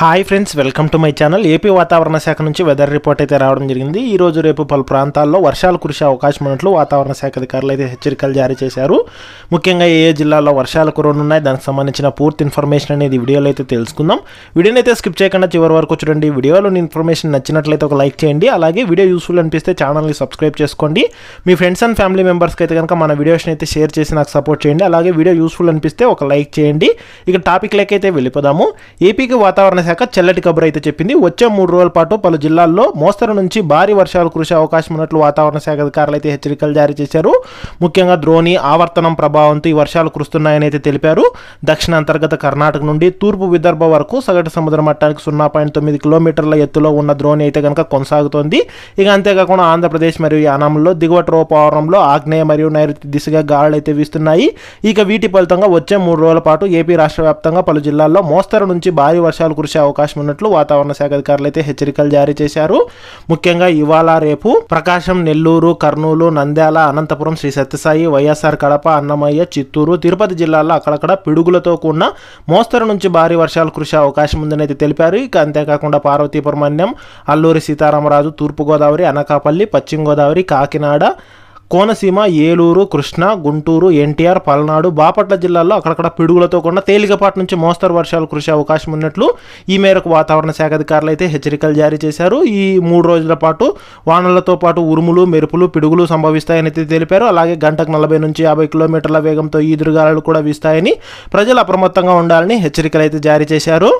Hi friends welcome to my channel. AP వాతావరణ శాఖ నుంచి వెదర్ రిపోర్ట్ అయితే రావడం జరిగింది. ఈ రోజు రేపు పలు ప్రాంతాల్లో వర్షాలు కురిసే అవకాశం ఉన్నట్లు వాతావరణ శాఖ అధికారులు అయితే హెచ్చరికలు జారీ చేశారు. ముఖ్యంగా ఏ ఏ జిల్లాల్లో వర్షాలు కురనున్నాయి దానికి సంబంధించిన పూర్తి ఇన్ఫర్మేషన్ అనేది వీడియోలో అయితే తెలుసుకుందాం. వీడియోని అయితే స్కిప్ చేయకుండా చివరి వరకు చూడండి. వీడియోలో ఇన్ఫర్మేషన్ నచ్చినట్లయితే ఒక లైక్ చేయండి. అలాగే వీడియో యూస్ఫుల్ అనిపిస్తే ఛానల్ని సబ్స్క్రైబ్ చేసుకోండి. మీ ఫ్రెండ్స్ అండ్ ఫ్యామిలీ మెంబర్స్కి అయితే కనుక మన వీడియోస్ని అయితే షేర్ చేసి నాకు సపోర్ట్ చేయండి. అలాగే వీడియో యూస్ఫుల్ అనిపిస్తే ఒక లైక్ చేయండి. ఇక టాపిక్ అయితే వెళ్ళిపోదాము. ఏపీకి వాతావరణ శాఖ చల్లటి కబురు అయితే చెప్పింది. వచ్చే మూడు రోజుల పాటు పలు జిల్లాల్లో మోస్తరు నుంచి భారీ వర్షాలు కురిసే అవకాశం ఉన్నట్లు వాతావరణ శాఖ అధికారులు అయితే హెచ్చరికలు జారీ చేశారు. ముఖ్యంగా ద్రోణి ఆవర్తనం ప్రభావంతో ఈ వర్షాలు కురుస్తున్నాయని అయితే తెలిపారు. దక్షిణ అంతర్గత కర్ణాటక నుండి తూర్పు విదర్భ వరకు సగటు సముద్ర మట్టానికి సున్నా పాయింట్ తొమ్మిది కిలోమీటర్ల ఎత్తులో ఉన్న ద్రోణి అయితే కనుక కొనసాగుతోంది. ఇక అంతేకాకుండా ఆంధ్రప్రదేశ్ మరియు యానాంలో దిగువ ట్రోపవరంలో ఆగ్నేయ మరియు నైరుతి దిశగా గాలులు అయితే వీస్తున్నాయి. ఇక వీటి ఫలితంగా వచ్చే మూడు రోజుల పాటు ఏపీ రాష్ట్ర వ్యాప్తంగా పలు జిల్లాల్లో మోస్తరు నుంచి భారీ వర్షాలు కురిసే అవకాశం ఉన్నట్లు వాతావరణ శాఖ అధికారులు అయితే హెచ్చరికలు జారీ చేశారు. ముఖ్యంగా ఇవాళ రేపు ప్రకాశం నెల్లూరు కర్నూలు నంద్యాల అనంతపురం శ్రీ సత్యసాయి వైఎస్ఆర్ కడప అన్నమయ్య చిత్తూరు తిరుపతి జిల్లాల్లో అక్కడక్కడ పిడుగులతో కూడిన మోస్తరు నుంచి భారీ వర్షాలు కురిసే అవకాశం ఉందని అయితే తెలిపారు. ఇక అంతేకాకుండా పార్వతీపురమణ్యం అల్లూరి సీతారామరాజు తూర్పుగోదావరి అనకాపల్లి పశ్చిమ గోదావరి కాకినాడ కోనసీమ ఏలూరు కృష్ణా గుంటూరు ఎన్టీఆర్ పల్నాడు బాపట్ల జిల్లాల్లో అక్కడక్కడ పిడుగులతో కూడా తేలికపాటి నుంచి మోస్తరు వర్షాలు కురిసే అవకాశం ఉన్నట్లు ఈ మేరకు వాతావరణ శాఖ అధికారులు అయితే హెచ్చరికలు జారీ చేశారు. ఈ మూడు రోజుల పాటు వానలతో పాటు ఉరుములు మెరుపులు పిడుగులు సంభవిస్తాయని అయితే తెలిపారు. అలాగే గంటకు నలభై నుంచి యాభై కిలోమీటర్ల వేగంతో ఈదురుగాలు కూడా వీస్తాయని ప్రజలు అప్రమత్తంగా ఉండాలని హెచ్చరికలు అయితే జారీ చేశారు.